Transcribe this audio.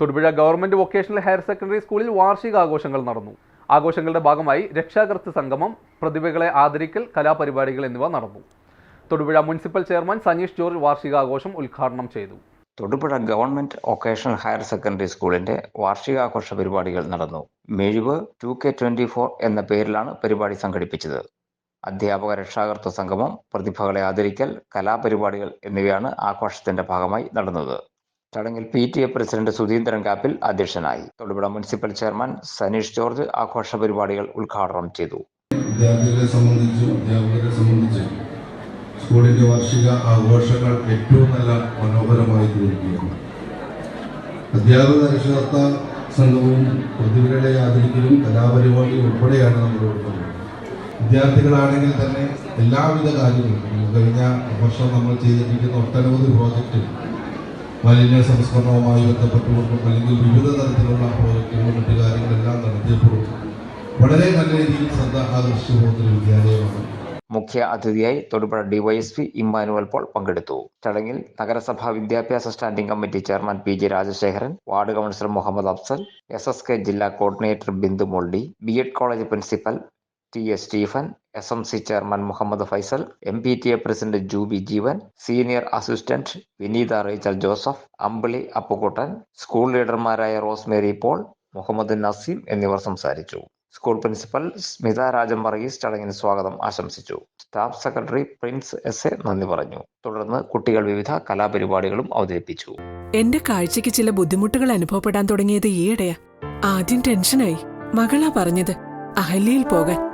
Thodupuzha government vocational higher secondary സ്കൂളിൽ വാർഷിക ആഘോഷങ്ങൾ നടന്നു. ആഘോഷങ്ങളുടെ ഭാഗമായി രക്ഷാകർത്തൃ സംഗമം പ്രതിഭകളെ ആദരിക്കൽ കലാപരിപാടികൾ എന്നിവ നടന്നു. Thodupuzha municipal chairman Saneesh George വാർഷികാഘോഷം ഉദ്ഘാടനം ചെയ്തു. Thodupuzha government vocational higher secondary സ്കൂളിന്റെ വാർഷികാഘോഷ പരിപാടികൾ നടന്നു. മെഴിവ് ടു കെ ട്വന്റി ഫോർ എന്ന പേരിലാണ് പരിപാടി സംഘടിപ്പിച്ചത്. അധ്യാപക രക്ഷാകർത്തൃ സംഗമം പ്രതിഭകളെ ആദരിക്കൽ കലാപരിപാടികൾ എന്നിവയാണ് ആഘോഷത്തിന്റെ ഭാഗമായി നടന്നത്. ചടങ്ങിൽ P T A president Sudheendran Kappil അധ്യക്ഷനായി. Thodupuzha municipal chairman Saneesh George ആഘോഷ പരിപാടികൾ ഉദ്ഘാടനം ചെയ്തു. വിദ്യാർത്ഥികളെ സംബന്ധിച്ചും അധ്യാപകരെ സംബന്ധിച്ചും സ്കൂളിന്റെ വാർഷിക ആഘോഷങ്ങൾ ഏറ്റവും നല്ല മനോഹരമായി തീർക്കുകയാണ് അധ്യാപക രക്ഷകർത്ത സംഘവും പ്രതിഭകളെ ആദരിക്കലും കലാപരിപാടി ഉൾപ്പെടെയാണ് കൊടുക്കുന്നത് വിദ്യാർത്ഥികളാണെങ്കിൽ തന്നെ എല്ലാവിധ കാര്യങ്ങളും കഴിഞ്ഞ വർഷം നമ്മൾ ചെയ്തിരിക്കുന്ന ഒട്ടനവധി പ്രോജക്റ്റ് മാലിന്യ സംസ്കരണവുമായി ബന്ധപ്പെട്ടുകൊണ്ടും അല്ലെങ്കിൽ വിവിധ തരത്തിലുള്ള പ്രോജക്റ്റുകളും മറ്റു കാര്യങ്ങളെല്ലാം നടത്തിയപ്പോഴും വളരെ നല്ല രീതിയിൽ ശ്രദ്ധ ആകർഷിച്ചു വിദ്യാലയമാണ്. മുഖ്യ അതിഥിയായി തൊടുപുഴ ഡിവൈഎസ്പി ഇമ്മാനുവൽ പോൾ പങ്കെടുത്തു. ചടങ്ങിൽ നഗരസഭാ വിദ്യാഭ്യാസ standing committee chairman P G Rajasekharan ward councillor Muhammad Afsal S S K ജില്ലാ coordinator Bindu Molly B Ed college principal T S Stephen S M C chairman Muhammad Faisal M P T A president Jubi Jeevan senior assistant Vineetha Rachel Joseph Ambili Appukuttan school ലീഡർമാരായ Rosemary Paul Muhammad Naseem എന്നിവർ സംസാരിച്ചു. School principal Smitha Rajan Varghese ചടങ്ങിന് സ്വാഗതം ആശംസിച്ചു. Staff secretary Prince S A നന്ദി പറഞ്ഞു. തുടർന്ന് കുട്ടികൾ വിവിധ കലാപരിപാടികളും അവതരിപ്പിച്ചു. എന്റെ കാഴ്ചക്ക് ചില ബുദ്ധിമുട്ടുകൾ അനുഭവപ്പെടാൻ തുടങ്ങിയത് ഈയിടെയാ. ആദ്യം ടെൻഷനായി. മകളാ പറഞ്ഞത് അഹല്യയിൽ പോകാൻ.